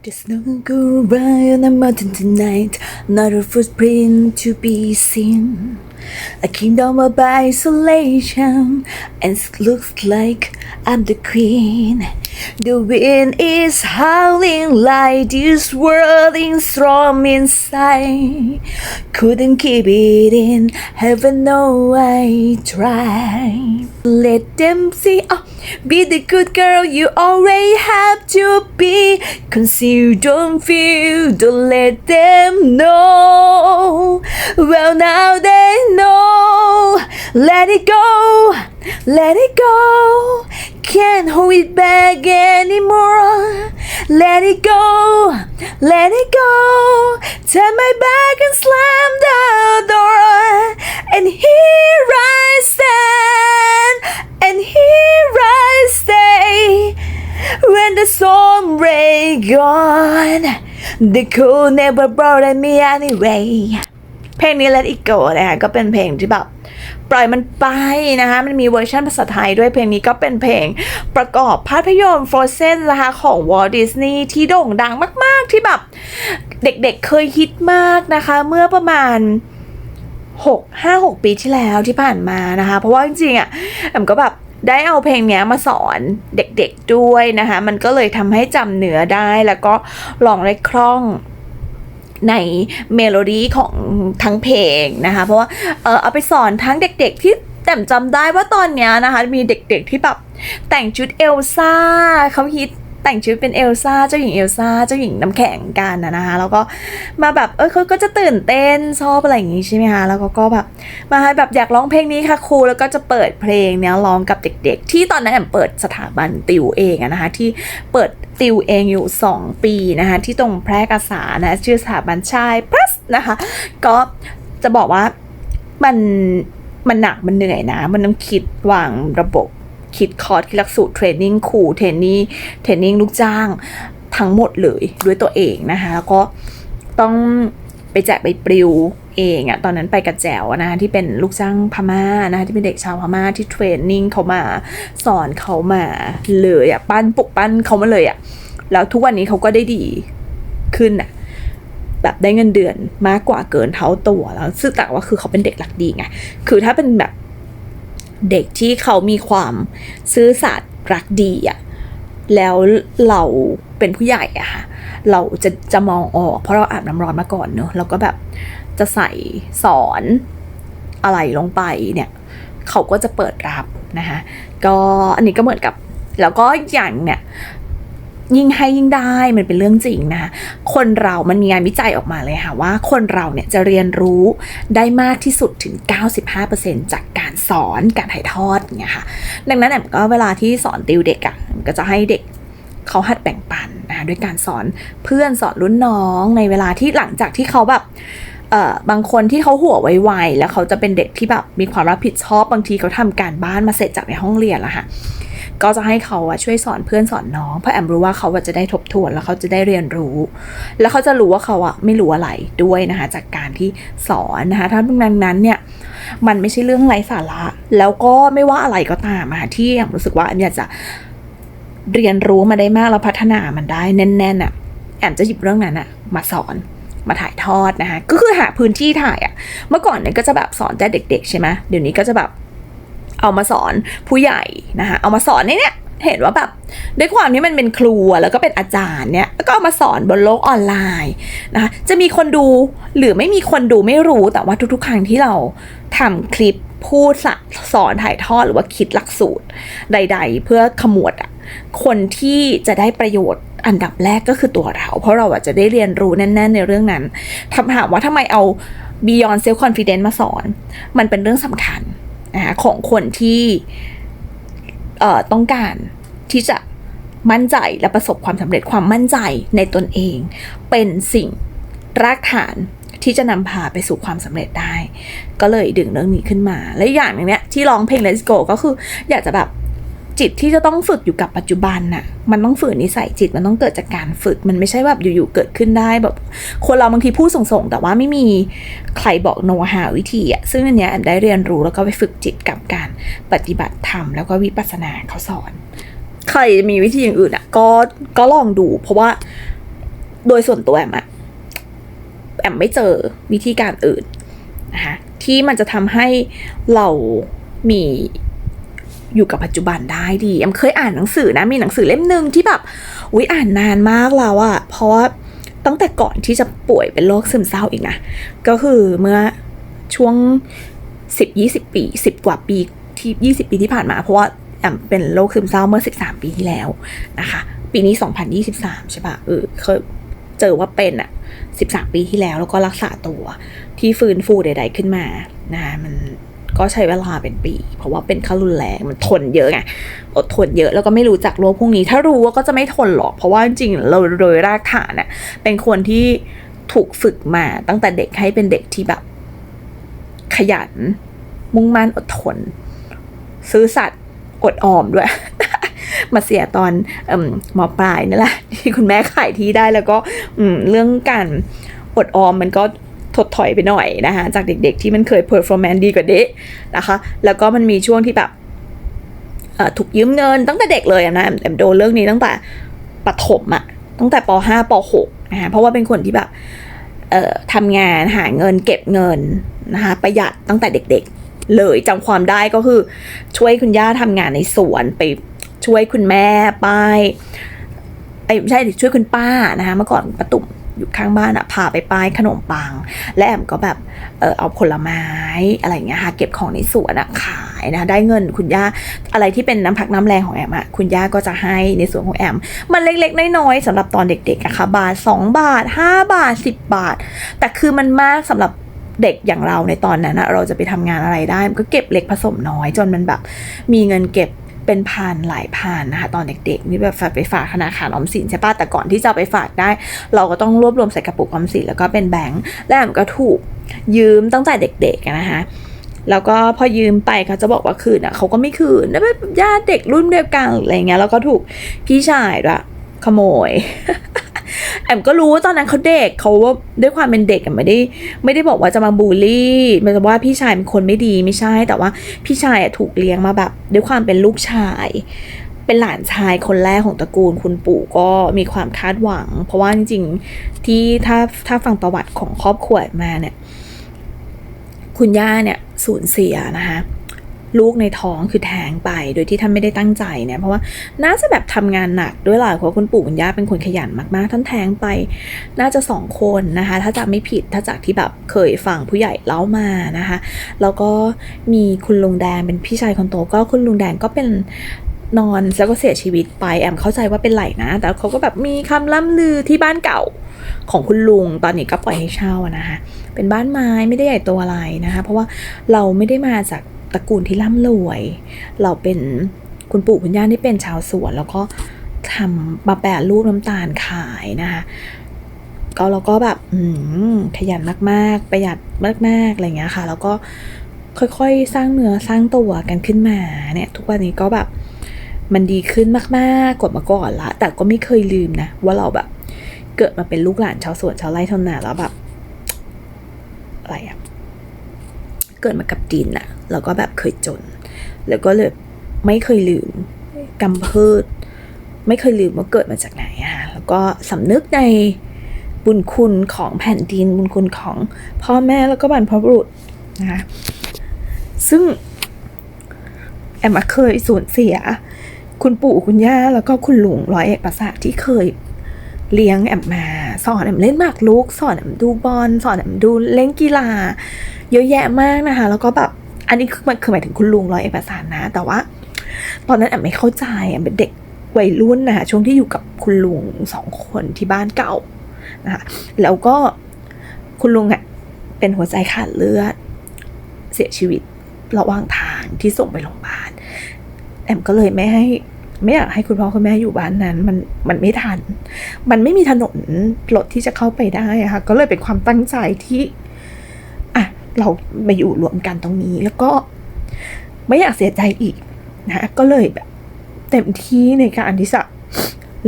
There's no goodbye on the mountain tonight, not a footprint to be seen. A kingdom of isolation, and it looks like I'm the queen. The wind is howling like this whirling storm inside. Couldn't keep it in, heaven know I tried. Let them see, oh, be the good girl you already have to be. Conceal, don't feel, don't let them know. Well, now they. Let it go, let it go. Can't hold it back anymore. Let it go, let it go. Turn my back and slam the door. And here I stand, and here I stay. When the storm rage on, the cold never brought me anyway. เพลงนี้ Let It Go นะคะก็เป็นเพลงที่แบบ ปล่อยมันไปนะคะ มันมีเวอร์ชันภาษาไทยด้วยเพลงนี้ก็เป็นเพลงประกอบภาพยนตร์ Frozen นะคะของ Walt Disney ที่โด่งดังมาก ๆ ที่แบบเด็กๆเคยฮิตมากนะคะ เมื่อประมาณ6 5 6ปีที่แล้วที่ผ่านมานะคะ เพราะว่าจริงๆอะแอมก็แบบได้เอาเพลงนี้มาสอนเด็กๆด้วยนะคะ มันก็เลยทำให้จำเนื้อได้แล้วก็ลองได้คล่อง ในเมโลดี้ของทั้งเพลงนะคะ เพราะว่าเออเอาไปสอนทั้งเด็กๆที่แต่จำได้ว่าตอนเนี้ยนะคะมีเด็กๆที่แบบแต่งชุดเอลซ่าเขาฮิตแต่งชุดเป็นเอลซ่าเจ้าหญิงเอลซ่าเจ้าหญิงน้ำแข็งกันนะนะคะแล้วก็มาแบบเออเขาก็จะตื่นเต้นชอบอะไรอย่างงี้ใช่ไหมคะแล้วก็ก็แบบมาให้แบบอยากร้องเพลงนี้ค่ะครูแล้วก็จะเปิดเพลงเนี้ยร้องกับเด็ก ๆ ที่ตอนนั้นแอมเปิดสถาบันติวเองอะนะคะที่เปิด ติวเองอยู่ 2 ปีนะคะที่ตรงแพร่กษานะชื่อสถาบันชายพลัสนะคะก็จะบอกว่ามันมันหนักมันเหนื่อยนะ มันต้องคิดวางระบบคิดคอร์สคิดหลักสูตรเทรนนิ่งครูเทรนนี่เทรนนิ่งลูกจ้างทั้งหมดเลยด้วยตัวเองนะคะ แล้วก็ต้องไปแจกใบปลิว เองอะตอนนั้นไปกับแจ๋วนะคะที่เป็นลูกจ้างพม่านะคะที่เป็นเด็กชาวพม่าที่เทรนนิ่งเขามาสอนเขามาเลยอะปั้นปลุกปั้นเขามาเลยอะแล้วทุกวันนี้เขาก็ได้ดีขึ้นอะแบบได้เงินเดือนมากกว่าเกินเท่าตัวแล้วซึ่งแต่ว่าคือเขาเป็นเด็กหลักดีไงคือถ้าเป็นแบบเด็กที่เขามีความซื่อสัตย์รักดีอะ แล้วเราเป็นผู้ใหญ่อะค่ะ เราจะจะมองออก เพราะเราอาบน้ำร้อนมาก่อนเนอะเราก็แบบจะใส่สอนอะไรลงไปเนี่ยเขาก็จะเปิดรับนะคะก็อันนี้ก็เหมือนกับ แล้วก็อย่างเนี่ย ยิ่งให้ยิ่งได้มันเป็นเรื่องจริงนะคะคนเรามันมีงานวิจัยออกมาเลยค่ะว่าคนเราเนี่ยจะเรียนรู้ได้มากที่สุดถึง 95%จากการสอนการถ่ายทอดอย่างเงี้ยค่ะดังนั้นแอมก็เวลาที่สอนติวเด็กอะ่ะก็จะให้เด็กเขาหัดแบ่งปันนะคะด้วยการสอนเพื่อนสอนรุ่นน้องในเวลาที่หลังจากที่เขาแบบเอ่อบางคนที่เขาหัวไวๆแล้วเขาจะเป็นเด็กที่แบบมีความรับผิดชอบบางทีเขาทำการบ้านมาเสร็จจากในห้องเรียนแล้วค่ะ ก็จะให้เขาอะช่วยสอนเพื่อนสอนน้องเพราะแอมรู้ว่าเขาจะได้ทบทวนแล้วเขาจะได้เรียนรู้ แล้วเขาจะรู้ว่าเขาอะไม่รู้อะไรด้วยนะคะ จากการที่สอนนะคะถ้าดังนั้นเนี่ยมันไม่ใช่เรื่องไร้สาระ แล้วก็ไม่ว่าอะไรก็ตามอะที่แอมรู้สึกว่าแอมอยากจะเรียนรู้มาได้มากแล้วพัฒนามันได้แน่นๆอะแอมจะหยิบเรื่องนั้นอะมาสอนมาถ่ายทอดนะคะก็คือหาพื้นที่ถ่ายอะเมื่อก่อนเนี่ยก็จะแบบสอนแต่เด็ก ๆ ใช่ไหมเดี๋ยวนี้ก็จะแบบ เอามาสอนผู้ใหญ่นะคะเอามาสอนในเนี่ยเห็นว่าแบบด้วยความที่มันเป็นครูแล้วก็เป็นอาจารย์เนี่ยแล้วก็เอามาสอนบนโลกออนไลน์นะคะจะมีคนดูหรือไม่มีคนดูไม่รู้แต่ว่าทุกๆ ครั้งที่เราทำคลิปพูดสอนถ่ายทอดหรือว่าคิดหลักสูตรใด ๆ เพื่อขมวดอะคนที่จะได้ประโยชน์อันดับแรกก็คือตัวเรา เพราะเราอะจะได้เรียนรู้แน่น ๆ ในเรื่องนั้นถามว่าทำไมเอา Beyond Self Confidence มาสอน มันเป็นเรื่องสำคัญ นะคะของคนที่ต้องการที่จะมั่นใจและประสบความสำเร็จความมั่นใจในตนเอง เป็นสิ่งรากฐานที่จะนำพาไปสู่ความสำเร็จได้ ก็เลยดึงเรื่องนี้ขึ้นมา และอย่างหนึงเนี้ยที่ร้องเพลง Let's Go ก็คืออยากจะแบบ จิตที่จะต้องฝึกอยู่กับปัจจุบันน่ะ มันต้องฝืนนิสัยจิตมันต้องเกิดจากการฝึก มันไม่ใช่แบบอยู่ๆเกิดขึ้นได้แบบ คนเราบางทีพูดส่งๆ แต่ว่าไม่มีใครบอกโนหาวิธีอะซึ่งอันเนี้ยแอมได้เรียนรู้แล้วก็ไปฝึกจิตกับการปฏิบัติธรรมแล้วก็วิปัสสนาเขาสอน ใครมีวิธีอย่างอื่นอะก็ก็ลองดู เพราะว่าโดยส่วนตัวแอมอะแอมไม่เจอวิธีการอื่นนะคะที่มันจะทำให้เรามี อยู่กับปัจจุบันได้ดีแอมเคยอ่านหนังสือนะมีหนังสือเล่มหนึ่งที่แบบอุ้ยอ่านนานมากแล้วอะเพราะว่าตั้งแต่ก่อนที่จะป่วยเป็นโรคซึมเศร้าอีกนะ ก็คือเมื่อช่วง 10 20 ปี 10 กว่าปีที่20 ปีที่ผ่านมา เพราะว่าแอมเป็นโรคซึมเศร้าเมื่อ 13 ปีที่แล้วนะคะ ปีนี้ 2023 ใช่ปะเออเคยเจอว่าเป็นอะ13 ปีที่แล้วแล้วก็รักษาตัวที่ฟื้นฟูใด ๆ ขึ้นมานะคะมัน ก็ใช้เวลาเป็นปี เพราะว่าเป็นขั้นรุนแรงมันทนเยอะไงอดทนเยอะแล้วก็ไม่รู้จักโรคพวกนี้ ถ้ารู้ว่าก็จะไม่ทนหรอก เพราะว่าจริงๆเราโดยรากฐานอะเป็นคนที่ถูกฝึกมาตั้งแต่เด็กให้เป็นเด็กที่แบบ ขยัน มุ่งมั่นอดทน ซื้อสัตว์อดออมด้วย มาเสียตอนอมมปลายนั่นแหละที่คุณแม่ขายที่ได้แล้วก็อืเรื่องการอดออมมันก็ ถดถอยไปหน่อยนะคะจากเด็กๆที่มันเคย performance ดีกว่าเด็กนะคะ แล้วก็มันมีช่วงที่แบบถูกยืมเงินตั้งแต่เด็กเลยนะแอมโดนเรื่องนี้ตั้งแต่ปฐมอะตั้งแต่ป .5 ป .6 นะคะเพราะว่าเป็นคนที่แบบทำงานหาเงินเก็บเงินนะคะประหยัดตั้งแต่เด็กๆ เลยจำความได้ก็คือช่วยคุณย่าทำงานในสวนไปช่วยคุณแม่ป้ายไอ้ไม่ใช่ช่วยคุณป้านะคะเมื่อก่อนประตุ่ม อยู่ข้างบ้านอะพาไปป้ายขนมปัง และแอมก็แบบเออเอาผลไม้อะไรเงี้ยค่ะเก็บของในสวนอะขายนะได้เงินคุณย่าอะไรที่เป็นน้ำพักน้ำแรงของแอมอะคุณย่าก็จะให้ในส่วนของแอม มันเล็กๆน้อยๆสำหรับตอนเด็กๆอะค่ะบาท 2 บาท 5 บาท 10 บาท แต่คือมันมากสำหรับเด็กอย่างเราในตอนนั้นอะเราจะไปทำงานอะไรได้ มันก็เก็บเล็กผสมน้อยจนมันแบบ มีเงินเก็บ เป็นพันหลายพันนะคะตอนเด็กๆนี่แบบฝากไปฝากธนาคารออมสินใช่ปะแต่ก่อนที่จะไปฝากได้ เราก็ต้องรวบรวมใส่กระปุกออมสินแล้วก็เป็นแบงค์แล้วก็ถูกยืมตั้งแต่เด็กๆนะคะแล้วก็พอยืมไปเขาจะบอกว่าคืนอะเขาก็ไม่คืนแล้วแบบญาติเด็กรุ่นเดียวกันอะไรเงี้ยแล้วก็ถูกพี่ชายด้วยขโมย แอมก็รู้ว่าตอนนั้นเขาเด็กเขาว่าด้วยความเป็นเด็กอะไม่ได้ ไม่ได้บอกว่าจะมาบูลลี่ไม่ใช่ว่าพี่ชายเป็นคนไม่ดีไม่ใช่ แต่ว่าพี่ชายถูกเลี้ยงมาแบบ ด้วยความเป็นลูกชาย เป็นหลานชายคนแรกของตระกูลคุณปู่ก็มีความคาดหวัง เพราะว่าจริงๆที่ถ้าถ้าฟังประวัติของครอบครัวมาเนี่ย คุณย่าเนี่ยสูญเสียนะคะ ลูกในท้องคือแท้งไป โดยที่ท่านไม่ได้ตั้งใจเนี่ยเพราะว่าน่าจะแบบทำงานหนักด้วยหลายเพราะคุณปู่คุณย่าเป็นคนขยันมากๆ ท่านแท้งไป น่าจะสองคนนะคะ ถ้าจำไม่ผิดถ้าจากที่แบบเคยฟังผู้ใหญ่เล่ามานะคะ แล้วก็มีคุณลุงแดงเป็นพี่ชายคนโตก็คุณลุงแดงก็เป็นนอนแล้วก็เสียชีวิตไปแอมเข้าใจว่าเป็นไหลนะ แต่เขาก็แบบมีคำล่ำลือที่บ้านเก่าของคุณลุงตอนนี้ก็ปล่อยให้เช่านะคะเป็นบ้านไม้ไม่ได้ใหญ่โตอะไรนะคะ เพราะว่าเราไม่ได้มาจาก ตระกูลที่ร่ำรวย เราเป็นคุณปู่คุณย่าที่เป็นชาวสวน แล้วก็ทำมาแปรรูปน้ำตาลขายนะคะก็เราก็แบบขยันมากๆ ประหยัดมากๆอะไรเงี้ยค่ะ แล้วก็ค่อยๆ สร้างเนื้อสร้างตัวกันขึ้นมาเนี่ย ทุกวันนี้ก็แบบมันดีขึ้นมากๆกว่าเมื่อก่อนละ แต่ก็ไม่เคยลืมนะ ว่าเราแบบ เกิดมาเป็นลูกหลานชาวสวนชาวไร่ชาวนาแล้วแบบ อะไรอะ เกิดมากับดินอะแล้วก็แบบเคยจน แล้วก็เลยไม่เคยลืมกำเพิด ไม่เคยลืมว่าเกิดมาจากไหนอะแล้วก็สำนึกในบุญคุณของแผ่นดิน บุญคุณของพ่อแม่แล้วก็บรรพบุรุษนะคะซึ่งแอมเคยสูญเสีย คุณปู่คุณย่าแล้วก็คุณลุงร้อยเอกประสาทที่เคย เลี้ยงแอมมา สอนแอมเล่นหมากรุก สอนแอมดูบอลสอนแอมดูเล่นกีฬา เยอะแยะมากนะคะ แล้วก็แบบอันนี้คือมันคือหมายถึงคุณลุงร้อยเอกประสานนะ แต่ว่า ตอนนั้นแอมไม่เข้าใจแอมเป็นเด็กวัยรุ่นนะคะช่วงที่อยู่กับคุณลุงสองคนที่บ้านเก่านะคะแล้วก็คุณลุงอะเป็นหัวใจขาดเลือด เสียชีวิตระหว่างทางที่ส่งไปโรงพยาบาลแอมก็เลยไม่ให้ ไม่อยากให้คุณพ่อคุณแม่อยู่บ้านนั้น มันมันไม่ทัน มันไม่มีถนนรถที่จะเข้าไปได้ะค่ะ ก็เลยเป็นความตั้งใจที่อะเรามาอยู่รวมกันตรงนี้ แล้วก็ไม่อยากเสียใจอีกนะก็เลยแบบเต็มที่ในการที่จะ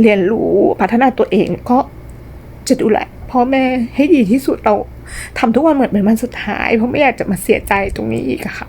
เรียนรู้พัฒนาตัวเองก็จะดูแลพ่อแม่ให้ดีที่สุดเราทำทุกวันเหมือนเป็นวันสุดท้าย เพราะไม่อยากจะมาเสียใจตรงนี้อีกค่ะ